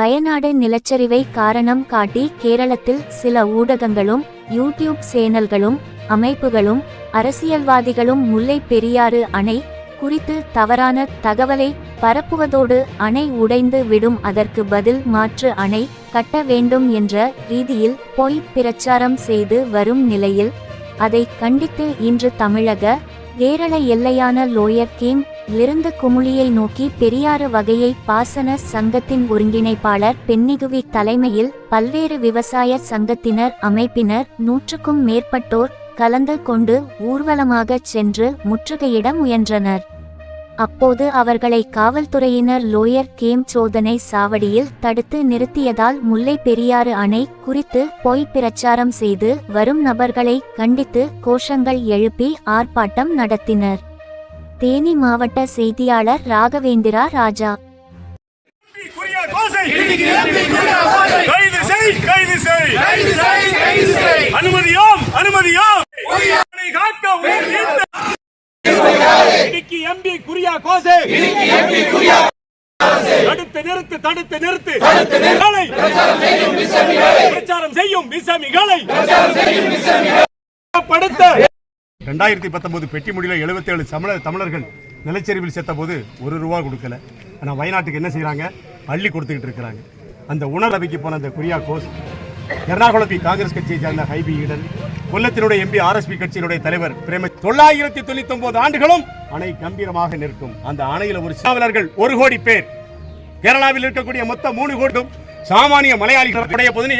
வயநாடு நிலச்சரிவை காரணம் காட்டி கேரளத்தில் சில ஊடகங்களும் யூடியூப் சேனல்களும் அமைப்புகளும் அரசியல்வாதிகளும் முல்லை பெரியாறு அணை குறித்து தவறான தகவலை பரப்புவதோடு அணை உடைந்து விடும் அதற்கு பதில் மாற்று அணை கட்ட வேண்டும் என்ற ரீதியில் பொய் பிரச்சாரம் செய்து வரும் நிலையில் அதை கண்டித்து இன்று தமிழக கேரள எல்லையான லோயர் கேம் லிருந்து குமுளியை நோக்கி பெரியாறு வகையை பாசன சங்கத்தின் ஒருங்கிணைப்பாளர் பென்னிகுவி தலைமையில் பல்வேறு விவசாய சங்கத்தினர் அமைப்பினர் நூற்றுக்கும் மேற்பட்டோர் கலந்து கொண்டு ஊர்வலமாகச் சென்று முற்றுகையிட முயன்றனர். அப்போது அவர்களை காவல்துறையினர் லோயர் கேம் சோதனை சாவடியில் தடுத்து நிறுத்தியதால் முல்லை பெரியாறு அணை குறித்து பொய் பிரச்சாரம் செய்து வரும் நபர்களை கண்டித்து கோஷங்கள் எழுப்பி ஆர்ப்பாட்டம் நடத்தினர். தேனி மாவட்ட செய்தியாளர் ராகவேந்திரா ராஜா. குறியா கோசை கைது செய் கைது செய். எம்பி குறியா கோசை. தடுத்து நிறுத்து தடுத்து நிறுத்து. களை. பிரச்சாரம் செய்யும் விசமிகளை. படுத்த. ரெண்டாயிரத்தி பத்தொன்பது பெட்டி முடியல எழுபத்தி ஏழு தமிழர் தமிழர்கள் நிலச்சரிவில் செத்த போது ஒரு ரூபா கொடுக்கல. ஆனால் வயநாட்டுக்கு என்ன செய்கிறாங்க அள்ளி கொடுத்துக்கிட்டு இருக்கிறாங்க. அந்த உணரவைக்கு போன அந்த குரியா கோஸ் எர்ணாகுளத்தி காங்கிரஸ் கட்சியை சேர்ந்த ஹைபி ஈடன் கொல்லத்தினுடைய எம்பி ஆர்எஸ்பி கட்சியினுடைய தலைவர் பிரேம தொள்ளாயிரத்தி தொண்ணூத்தி ஒன்பது ஆண்டுகளும் அணை கம்பீரமாக நிற்கும். அந்த அணையில் ஒரு சாவலர்கள் ஒரு கோடி பேர். கேரளாவில் இருக்கக்கூடிய மொத்த மூணு கோட்டும் சாமானிய மலையாளிகள் உடைய பொதுன்னு